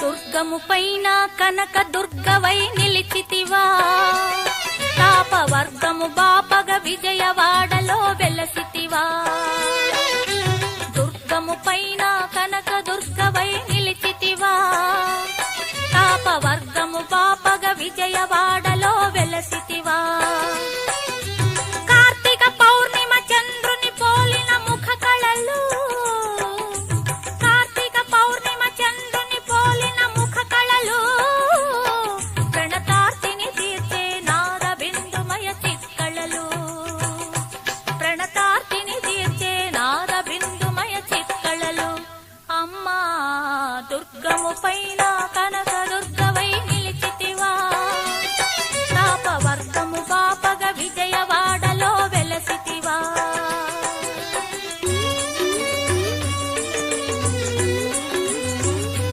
దుర్గము పైన కనక దుర్గవై నిలిచితివా. తాపవర్గము బాపగ విజయవాడలో వెలసితివా. దుర్గము పైన కనక దుర్గవై నిలిచితివా. తాపవర్గము బాపగ విజయవాడ దుర్గము పైన కనక